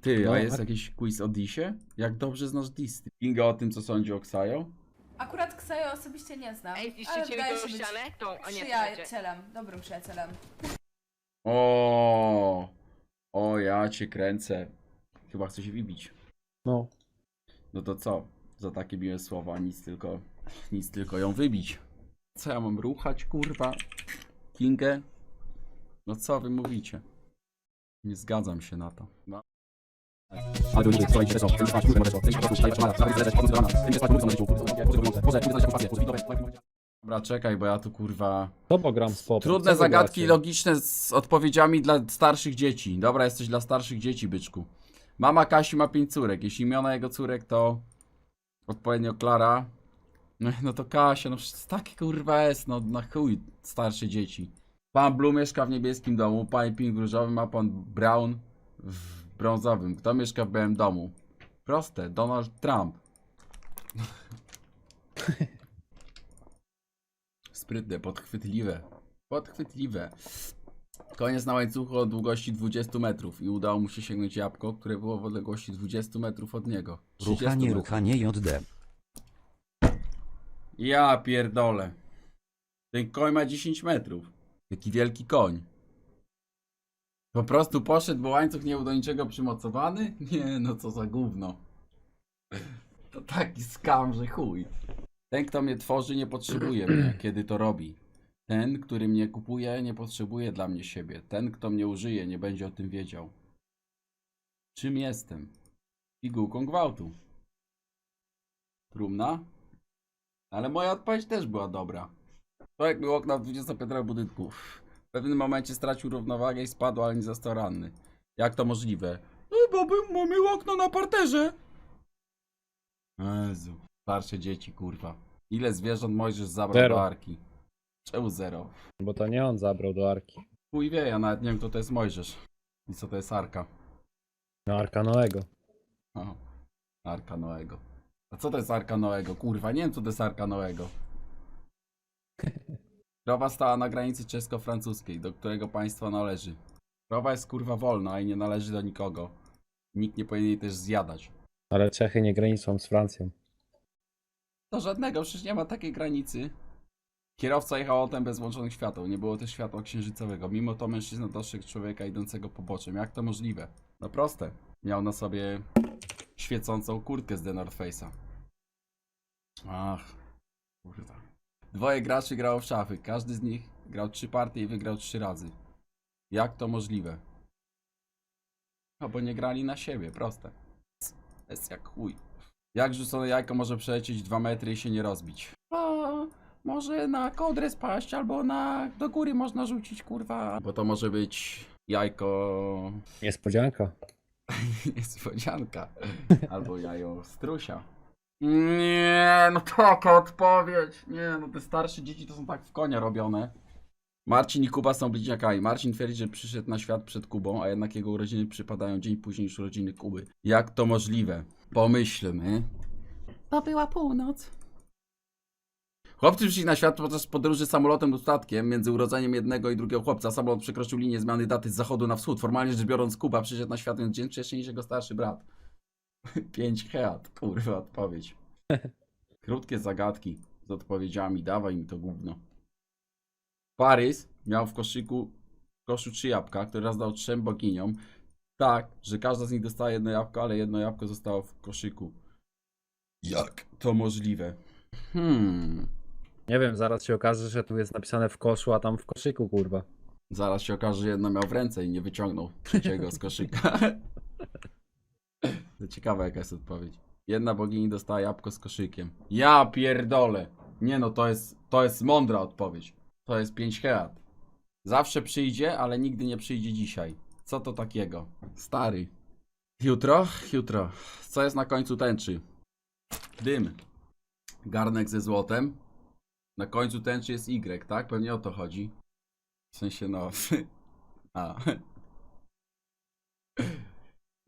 Ty, No, a jest a- jakiś quiz o Disie? Jak dobrze znasz Dis? Ty? Kinga o tym, co sądzi o Ksajo? Akurat Ksajo osobiście nie znam. Ej, ale zniszczycie mi wydaje tą się być ścianę? Tą, a nie, czekajcie. przyjacielem, dobrym przyjacielem. O, o, ja cię kręcę. Chyba chcę się wybić. No. No to co? Za takie miłe słowa, nic tylko, nic tylko ją wybić. Co ja mam ruchać, kurwa? Kingę? No co wy mówicie? Nie zgadzam się na to. No. Dobra, czekaj, bo ja tu kurwa... To. Trudne zagadki logiczne z odpowiedziami dla starszych dzieci. Dobra, jesteś dla starszych dzieci, byczku. Mama Kasi ma pięć córek. Jeśli imiona jego córek to odpowiednio Klara, no, no to Kasia, no przecież takie kurwa jest, no na chuj starsze dzieci. Pan Blue mieszka w niebieskim domu, pan Pink w różowym, a pan Brown w brązowym. Kto mieszka w białym domu? Proste, Donald Trump. Sprytne, podchwytliwe. Podchwytliwe. Koniec na łańcuchu o długości 20 metrów i udało mu się sięgnąć jabłko, które było w odległości 20 metrów od niego. 30 Ruchanie, metrów. ruchanie JD. Ja pierdolę. Ten koń ma 10 metrów. Jaki wielki koń. Po prostu poszedł, bo łańcuch nie był do niczego przymocowany? Nie, no co za gówno. To taki skam, że chuj. Ten, kto mnie tworzy, nie potrzebuje mnie, kiedy to robi. Ten, który mnie kupuje, nie potrzebuje dla mnie siebie. Ten, kto mnie użyje, nie będzie o tym wiedział. Czym jestem? Pigułką gwałtu. Trumna? Ale moja odpowiedź też była dobra. Człowiek był okna w 25 budynku. W pewnym momencie stracił równowagę i spadł, ale nie został ranny. Jak to możliwe? No bo bym miał okno na parterze. Jezu. Starsze dzieci, kurwa. Ile zwierząt Mojżesz zabrał Zero. do arki? Czemu zero? Bo to nie on zabrał do Arki. Chuj wie, ja nawet nie wiem kto to jest Mojżesz. I co to jest arka. No Arka Noego. O, Arka Noego. A co to jest Arka Noego? Kurwa, nie wiem co to jest Arka Noego. Krowa stała na granicy czesko-francuskiej, do którego państwa należy. Krowa jest kurwa wolna i nie należy do nikogo. Nikt nie powinien jej też zjadać. Ale Czechy nie graniczą z Francją. To żadnego, przecież nie ma takiej granicy. Kierowca jechał autem bez włączonych świateł, nie było też światła księżycowego. Mimo to mężczyzna dostrzegł człowieka idącego poboczem. Jak to możliwe? No proste. Miał na sobie świecącą kurtkę z The North Face'a. Ach, kurwa. Dwoje graczy grało w szachy. Każdy z nich grał trzy partie i wygrał trzy razy. Jak to możliwe? No bo nie grali na siebie, proste. Jest jak chuj. Jak rzucone jajko może przelecieć 2 metry i się nie rozbić? A, może na kołdrę spaść, albo na do góry można rzucić, kurwa. Bo to może być jajko Niespodzianka. niespodzianka. Albo jajo strusia. Nie, no taka odpowiedź. Nie, no te starsze dzieci to są tak w konia robione. Marcin i Kuba są bliźniakami. Marcin twierdzi, że przyszedł na świat przed Kubą, a jednak jego urodziny przypadają dzień później niż urodziny Kuby. Jak to możliwe? Pomyślmy. To była północ. Chłopcy przyszli na świat podczas podróży samolotem lub statkiem między urodzeniem jednego i drugiego chłopca. Samolot przekroczył linię zmiany daty z zachodu na wschód. Formalnie rzecz biorąc, Kuba przyszedł na świat dzień wcześniej niż jego starszy brat. Pięć heat, kurwa, odpowiedź. Krótkie zagadki z odpowiedziami, dawaj mi to gówno. Parys miał w koszyku w koszu trzy jabłka, które rozdał trzem boginiom. Tak, że każda z nich dostała jedno jabłko, ale jedno jabłko zostało w koszyku. Jak to możliwe? Hmm. Nie wiem, zaraz się okaże, że tu jest napisane w koszu, a tam w koszyku, kurwa. Zaraz się okaże, że jedno miał w ręce i nie wyciągnął trzeciego z koszyka. To ciekawe jaka jest odpowiedź. Jedna bogini dostała jabłko z koszykiem. Ja pierdolę. Nie no, to jest, to jest mądra odpowiedź. To jest 5 heat. Zawsze przyjdzie, ale nigdy nie przyjdzie dzisiaj. Co to takiego? Stary. Jutro? Jutro. Co jest na końcu tęczy? Dym. Garnek ze złotem. Na końcu tęczy jest Y, tak? Pewnie o to chodzi. W sensie no. A.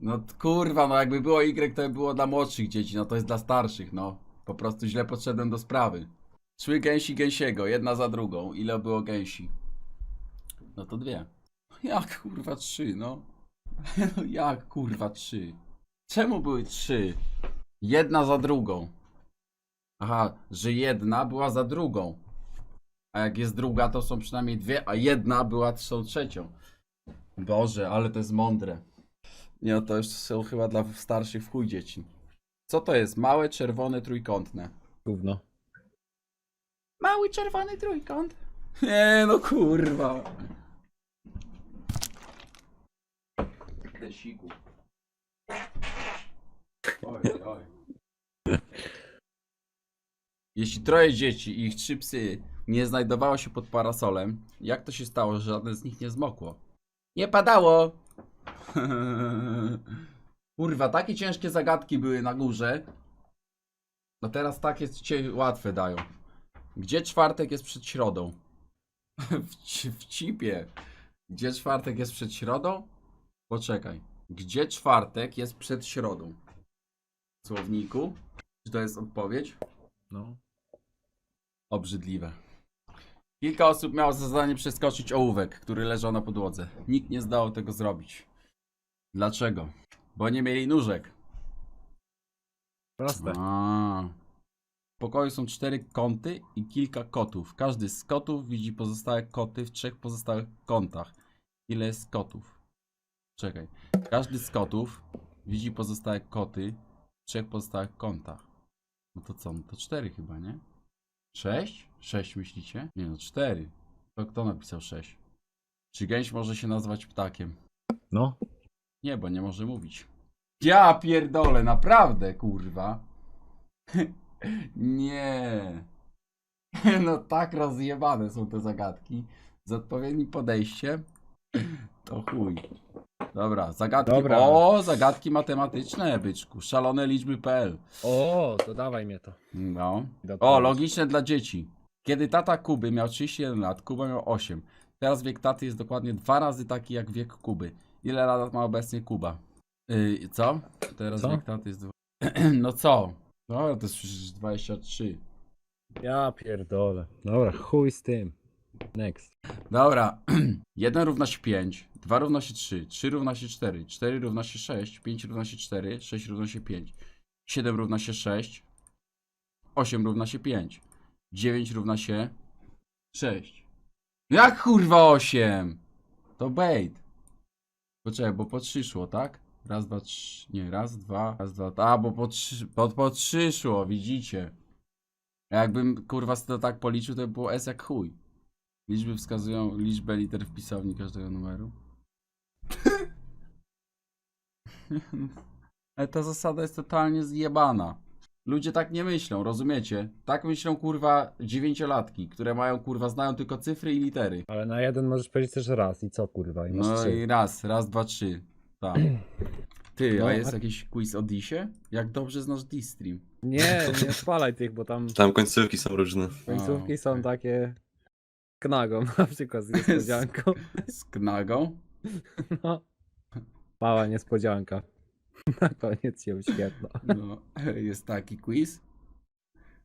No kurwa, no jakby było Y, to by było dla młodszych dzieci, no to jest dla starszych, no. Po prostu źle podszedłem do sprawy. Szły gęsi gęsiego, jedna za drugą. Ile było gęsi? No to dwie. Jak kurwa trzy, no. No jak kurwa trzy? Czemu były trzy? Jedna za drugą. Aha, że jedna była za drugą. A jak jest druga, to są przynajmniej dwie, a jedna była są trzecią. Boże, ale to jest mądre. Nie, no to już są chyba dla starszych w chuj dzieci. Co to jest? Małe, czerwone, trójkątne. Gówno. Mały czerwony trójkąt. Nie no kurwa. Desiku. Oj, oj. Jeśli troje dzieci i ich trzy psy nie znajdowało się pod parasolem, jak to się stało, że żadne z nich nie zmokło? Nie padało! Kurwa, takie ciężkie zagadki były na górze. No teraz takie cię łatwe dają. Gdzie czwartek jest przed środą? w, ci- w cipie. Gdzie czwartek jest przed środą? Poczekaj. Gdzie czwartek jest przed środą? W słowniku? Czy to jest odpowiedź? No. Obrzydliwe. Kilka osób miało za zadanie przeskoczyć ołówek, który leżał na podłodze. Nikt nie zdało tego zrobić. Dlaczego? Bo nie mieli nóżek. Proste. A. W pokoju są cztery kąty i kilka kotów. Każdy z kotów widzi pozostałe koty w trzech pozostałych kątach. Ile jest kotów? Czekaj. Każdy z kotów widzi pozostałe koty w trzech pozostałych kątach. No to co? No to cztery chyba, nie? Sześć? Sześć myślicie? Nie no, cztery. To kto napisał sześć? Czy gęś może się nazwać ptakiem? No. Nie, bo nie może mówić. Ja pierdolę, naprawdę, kurwa. nie. No tak rozjebane są te zagadki. Z odpowiednim podejściem to chuj. Dobra, zagadki. Dobra. O, zagadki matematyczne, byczku. Szalone liczby.pl. O, to dawaj mnie to. No. O, logiczne dla dzieci. Kiedy tata Kuby miał 31 lat, Kuba miał 8. Teraz wiek taty jest dokładnie dwa razy taki jak wiek Kuby. Ile lat ma obecnie Kuba? Yy, co? Teraz Co? wiek taty jest... Dwa... no co? No, to jest przecież 23. Ja pierdolę. Dobra, chuj z tym. Next. Dobra. 1 równa się 5, 2 równa się 3, 3 równa się 4, 4 równa się 6, 5 równa się 4, 6 równa się 5, 7 równa się 6, 8 równa się 5, 9 równa się 6. Jak kurwa 8? To bait. Poczekaj, bo po 3 szło, tak? Raz, dwa, trzy. Nie, raz, dwa, raz, dwa. A, bo po 3, po, po 3 szło, widzicie. Jakbym kurwa to tak policzył, to by było S jak chuj. Liczby wskazują liczbę liter w pisowni każdego numeru. Ale ta zasada jest totalnie zjebana. Ludzie tak nie myślą, rozumiecie? Tak myślą kurwa dziewięciolatki, które mają kurwa, znają tylko cyfry i litery. Ale na jeden możesz powiedzieć też raz i co kurwa? I masz No trzy. i raz, raz, dwa, trzy. Tak. Ty, No, a jest a- jakiś quiz o Disie? Jak dobrze znasz Dis-stream? Nie, nie spalaj tych, bo tam Tam końcówki są różne. końcówki są okej. takie knagą, na przykład z niespodzianką. Z knagą? No. Mała niespodzianka. Na koniec się uświetla. No, jest taki quiz.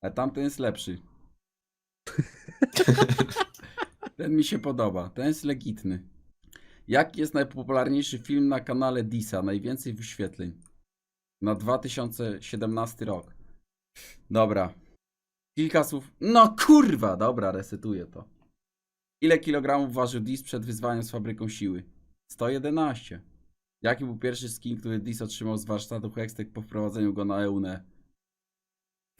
A tamten jest lepszy. Ten mi się podoba. Ten jest legitny. Jaki jest najpopularniejszy film na kanale Disa? Najwięcej wyświetleń. Na 2017 rok. Dobra. Kilka słów. No kurwa! Dobra, resetuję to. Ile kilogramów ważył Dis przed wyzwaniem z fabryką siły? 111. Jaki był pierwszy skin, który Dis otrzymał z warsztatu Hextech po wprowadzeniu go na EUNE?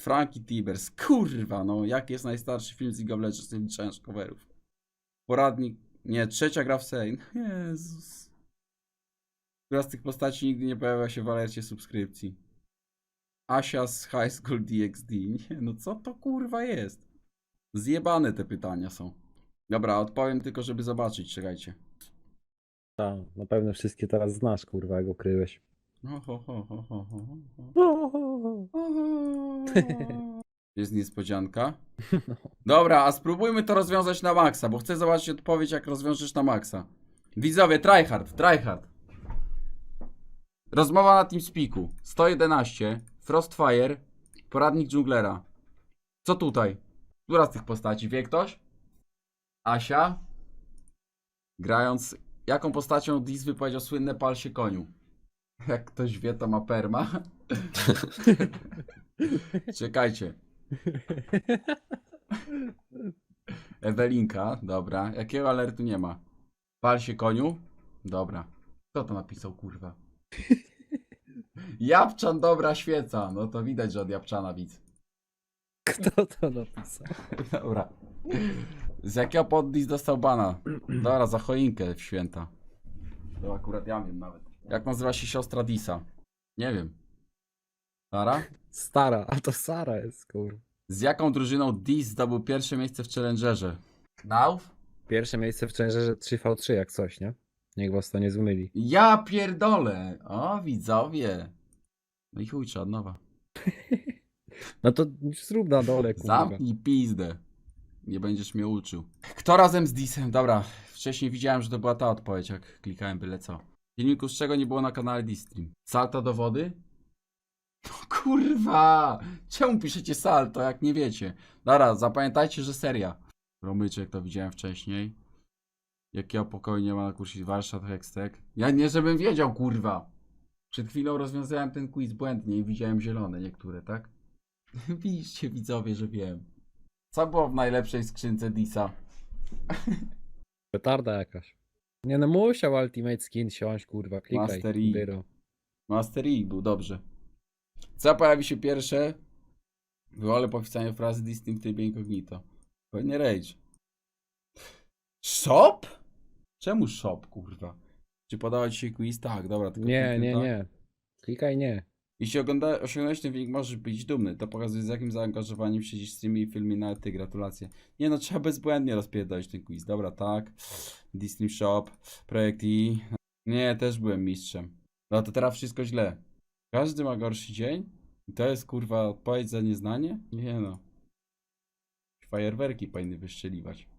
Frankie Tibers. Kurwa, no. Jaki jest najstarszy film z League of Legends, nie liczając coverów? Poradnik. Nie, trzecia gra w serii. Jezus. Która z tych postaci nigdy nie pojawia się w alercie subskrypcji? Asia z High School DxD. Nie, no co to kurwa jest? Zjebane te pytania są. Dobra, odpowiem tylko, żeby zobaczyć. Czekajcie. Tak, na pewno wszystkie teraz znasz, kurwa, jak ho. Jest niespodzianka. Dobra, a spróbujmy to rozwiązać na maksa, bo chcę zobaczyć odpowiedź, jak rozwiążesz na maksa. Widzowie, tryhard, tryhard. Rozmowa na TeamSpeaku. 111, Frostfire, poradnik dżunglera. Co tutaj? Która z tych postaci? Wie ktoś? Asia? Grając Jaką postacią Dis wypowiedział słynne pal się koniu? Jak ktoś wie, to ma perma. Czekajcie. Ewelinka, dobra. Jakiego alertu nie ma? Pal się koniu? Dobra. Kto to napisał, kurwa? Japczan, dobra świeca. No to widać, że od Japczana widz. Kto to napisał? Dobra. Z jakiego poddis dostał bana? Dobra, za choinkę w święta. To akurat ja wiem nawet. Jak nazywa się siostra Disa? Nie wiem. Sara? Stara, a to Sara jest, kurwa. Z jaką drużyną Dis zdobył pierwsze miejsce w Challengerze? Nauf? Pierwsze miejsce w Challengerze 3v3 jak coś, nie? Niech was to nie zmyli. Ja pierdolę! O, widzowie. No i chuj, trzeba od nowa. No to zrób na dole, kurwa. Zamknij pizdę. Nie będziesz mnie uczył. Kto razem z Disem? Dobra, wcześniej widziałem, że to była ta odpowiedź, jak klikałem byle co. Filmiku z czego nie było na kanale Distream? Salta do wody? No kurwa! Czemu piszecie salto, jak nie wiecie? Dobra, zapamiętajcie, że seria. Romyczek to widziałem wcześniej. Jakiego pokoju nie ma na kursie Warsztat Hextech? Ja nie, żebym wiedział, kurwa. Przed chwilą rozwiązałem ten quiz błędnie i widziałem zielone niektóre, tak? Widzicie widzowie, że wiem. Co było w najlepszej skrzynce Disa? Petarda jakaś. Nie no, musiał Ultimate Skin siąść, kurwa, klikaj. Master E. Byro. Master E był dobrze. Co pojawi się pierwsze? Wywolę po wpisaniu frazy Disney w trybie incognito. Pewnie Rage. Shop? Czemu shop, kurwa? Czy podała ci się quiz? Tak, dobra. Tylko Nie, kliknę nie, tak. nie. Klikaj nie. Jeśli ogląda, osiągnąłeś ten wynik, możesz być dumny. To pokazuje, z jakim zaangażowaniem siedzisz w streamie i filmie na ty. Gratulacje. Nie no, trzeba bezbłędnie rozpierdolić ten quiz. Dobra, tak. Disney Shop, Projekt E. Nie, też byłem mistrzem. No to teraz wszystko źle. Każdy ma gorszy dzień? I to jest kurwa odpowiedź za nieznanie? Nie no. Fajerwerki powinny wyszczeliwać.